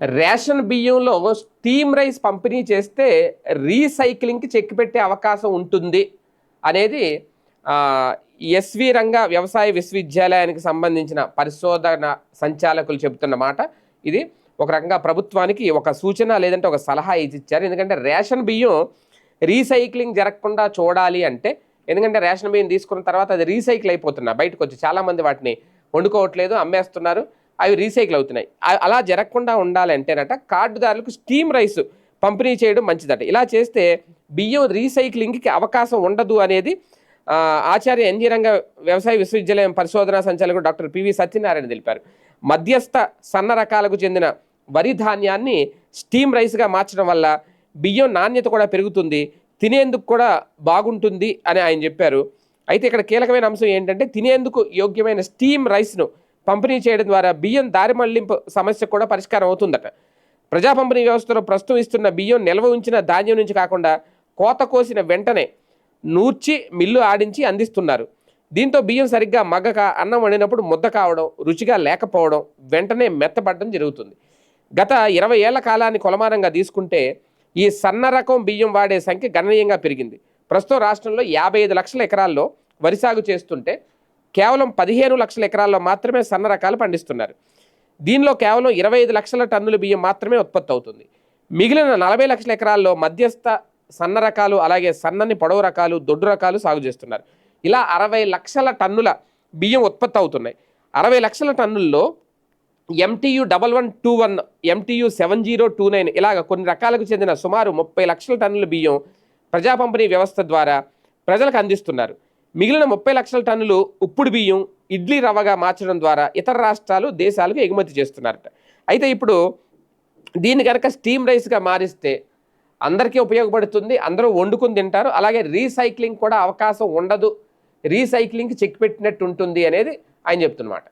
Ration బియ్యంలో steam rice పంపిణీ చేస్తే రీసైక్లింగ్కి చెక్ పెట్టే అవకాశం ఉంటుంది అనేది ఎస్వి రంగ వ్యవసాయ విశ్వవిద్యాలయానికి సంబంధించిన పరిశోధన సంచాలకులు చెబుతున్న మాట ఇది. ఒక రకంగా ప్రభుత్వానికి ఒక సూచన లేదంటే ఒక సలహా ఇచ్చి ఇచ్చారు. ఎందుకంటే రేషన్ బియ్యం రీసైక్లింగ్ జరగకుండా చూడాలి అంటే ఎందుకంటే రేషన్ బియ్యం తీసుకున్న తర్వాత అది రీసైకిల్ అయిపోతున్నా బయటకు వచ్చి. చాలామంది వాటిని వండుకోవట్లేదు అమ్మేస్తున్నారు. అవి రీసైకిల్ అవుతున్నాయి. అలా జరగకుండా ఉండాలంటేనట కార్డుదారులకు స్టీమ్ రైస్ పంపిణీ చేయడం మంచిదట. ఇలా చేస్తే బియ్యం రీసైక్లింగ్కి అవకాశం ఉండదు అనేది ఆచార్య ఎన్జీ రంగ వ్యవసాయ విశ్వవిద్యాలయం పరిశోధనా సంచాలకుడు డాక్టర్ పివి సత్యనారాయణ తెలిపారు. మధ్యస్థ సన్న రకాలకు చెందిన వరి ధాన్యాన్ని స్టీమ్ రైస్గా మార్చడం వల్ల బియ్యం నాణ్యత కూడా పెరుగుతుంది తినేందుకు కూడా బాగుంటుంది అని ఆయన చెప్పారు. అయితే ఇక్కడ కీలకమైన అంశం ఏంటంటే తినేందుకు యోగ్యమైన స్టీమ్ రైస్ను పంపిణీ చేయడం ద్వారా బియ్యం దారి మళ్ళింపు సమస్య కూడా పరిష్కారం అవుతుందట. ప్రజా పంపిణీ వ్యవస్థలో ప్రస్తుతం ఇస్తున్న బియ్యం నిల్వ ఉంచిన ధాన్యం నుంచి కాకుండా కోత కోసిన వెంటనే నూర్చి మిల్లు ఆడించి అందిస్తున్నారు. దీంతో బియ్యం సరిగ్గా మగ్గక అన్నం వండినప్పుడు ముద్ద కావడం రుచిగా లేకపోవడం వెంటనే మెత్తపడడం జరుగుతుంది. గత ఇరవై ఏళ్ళ కాలాన్ని కొలమానంగా తీసుకుంటే ఈ సన్న రకం బియ్యం వాడే సంఖ్య గణనీయంగా పెరిగింది. ప్రస్తుతం రాష్ట్రంలో యాభై ఐదు లక్షల ఎకరాల్లో వరి సాగు చేస్తుంటే కేవలం పదిహేను లక్షల ఎకరాల్లో మాత్రమే సన్న రకాలు పండిస్తున్నారు. దీనిలో కేవలం ఇరవై ఐదు లక్షల టన్నుల బియ్యం మాత్రమే ఉత్పత్తి అవుతుంది. మిగిలిన నలభై లక్షల ఎకరాల్లో మధ్యస్థ సన్న రకాలు అలాగే సన్నని పొడవు రకాలు దొడ్డు రకాలు సాగు చేస్తున్నారు. ఇలా అరవై లక్షల టన్నుల బియ్యం ఉత్పత్తి అవుతున్నాయి. అరవై లక్షల టన్నుల్లో MTU double one two one MTU seven zero two nine ఇలాగ కొన్ని రకాలకు చెందిన సుమారు ముప్పై లక్షల టన్నుల బియ్యం ప్రజా పంపిణీ వ్యవస్థ ద్వారా ప్రజలకు అందిస్తున్నారు. మిగిలిన ముప్పై లక్షల టన్నులు ఉప్పుడు బియ్యం ఇడ్లీ రవ్వగా మార్చడం ద్వారా ఇతర రాష్ట్రాలు దేశాలకు ఎగుమతి చేస్తున్నారట. అయితే ఇప్పుడు దీన్ని కనుక స్టీమ్ రైస్గా మారిస్తే అందరికీ ఉపయోగపడుతుంది అందరూ వండుకుని తింటారు అలాగే రీసైక్లింగ్ కూడా అవకాశం ఉండదు. రీసైక్లింగ్కి చెక్ పెట్టినట్టు ఉంటుంది అనేది ఆయన చెప్తున్నమాట.